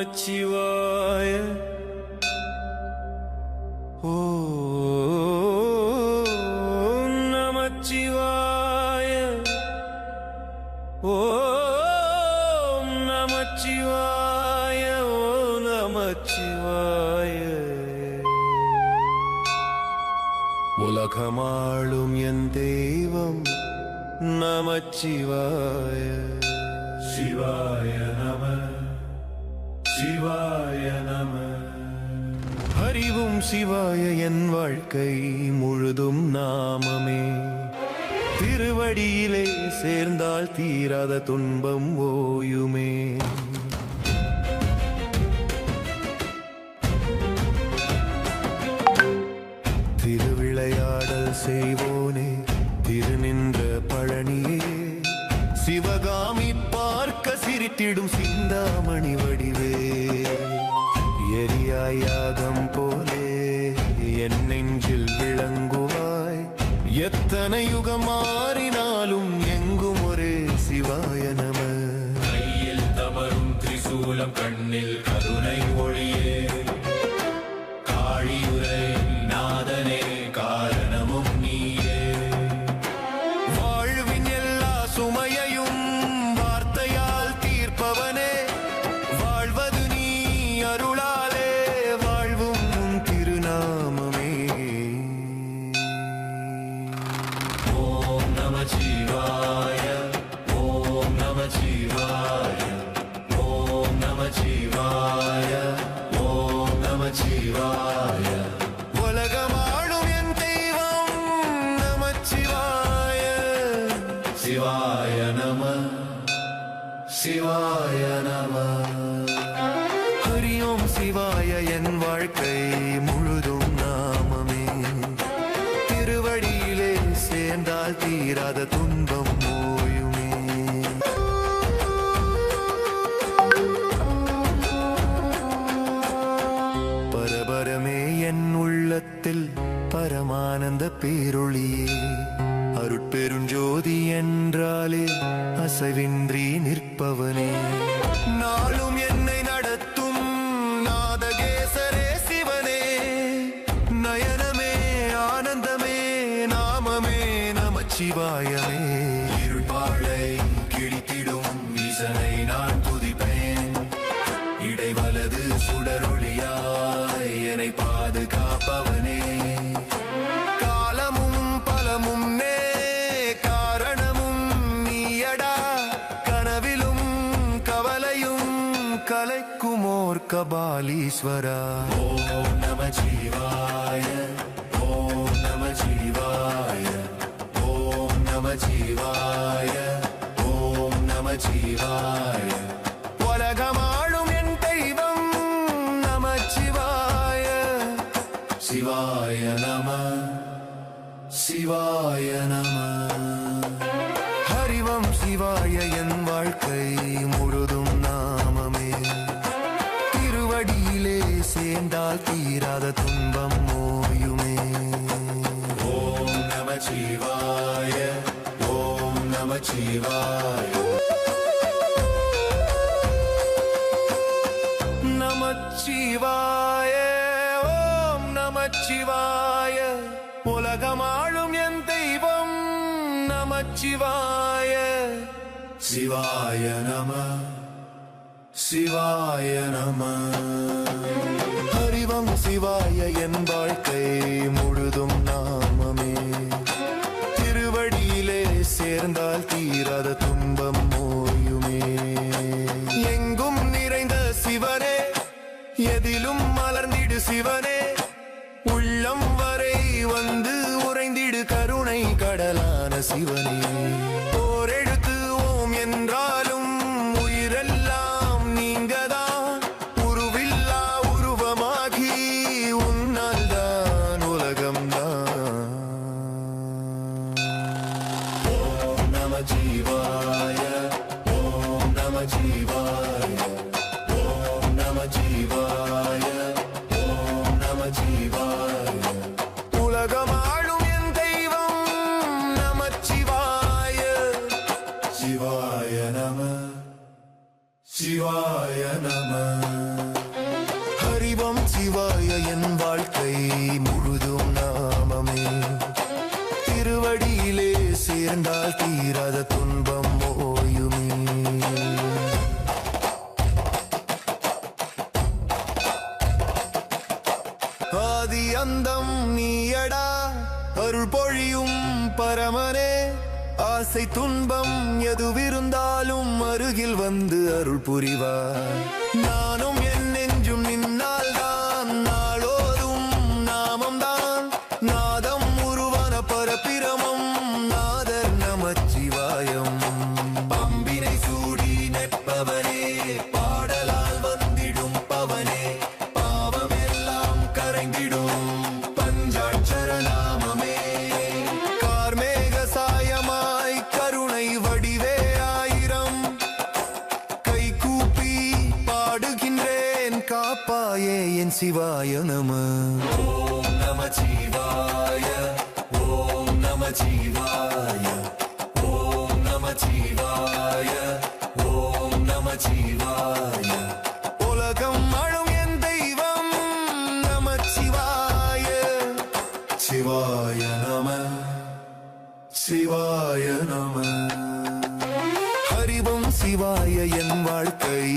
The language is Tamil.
நமச்சிவாய ஓ நமச்சிவாய ஓ நமச்சிவாய ஓ நமச்சிவாய உலகமாளும் என் தெய்வம் நமச்சிவாய. சிவாய நம சிவாய நம. அறிவும் சிவாய என் வாழ்க்கை முழுதும் நாமமே. திருவடியிலே சேர்ந்தால் தீராத துன்பம் ஓயுமே. இறைவோனே திருநின்ற பழனியே. சிவகாமி பார்க்க சிரித்திடும் சிந்தாமணி வடிவே. எரியாயாகம் போலே என் நெஞ்சில் விளங்குவாய். எத்தனை யுகமாய் சிவாய நம. ஹரியோம் சிவாய என் வாழ்க்கை. அருட்பெருஞ்சோதி என்றாலே அசைவின்றி நிற்பவனே. நாளும் என்னை நடத்தும் நாதகேசரே சிவனே. நயனமே ஆனந்தமே நாமமே நமச்சிவாயமே. கபாலீஸ்வரா ஓம் நம ஜீவாய ஓம் நம ஜீவாய ஓம் நம ஜீவாய ஓம் நம ஜீவாய உலகமாழும் என் தெய்வம் நம சிவாய சிவாய நம சிவாய நம. சிவாய சிவாய நம சிவாய நம. ஹரிவம் சிவாய என் வாழ்க்கை முழுதும் நாமமே. திருவடியிலே சேர்ந்தால் தீராத துன்பம் ஓயுமே. எங்கும் நிறைந்த சிவனே எதிலும் மலர்ந்திடு சிவனே. சிவனே. நம. ஹரிவம் சிவாய என் வாழ்க்கை முழுதும் நாமமே. திருவடியிலே சேர்ந்தால் தீராத துன்பம் ஓயுமே. ஆதி அந்தம் நீயடா அருள் பொழியும் பரமனே. ஆசை துன்பம் எதுவே அருகில் வந்து அருள் புரிவார். சிவாய நம. ஓம் நம சிவாய ஓம் நம சிவாய ஓம் நம சிவாய ஓம் நம சிவாய உலகம் அழும் என் தெய்வம் நம சிவாய. சிவாய நம. சிவாய நம. ஹரிவம் சிவாய என் வாழ்க்கை.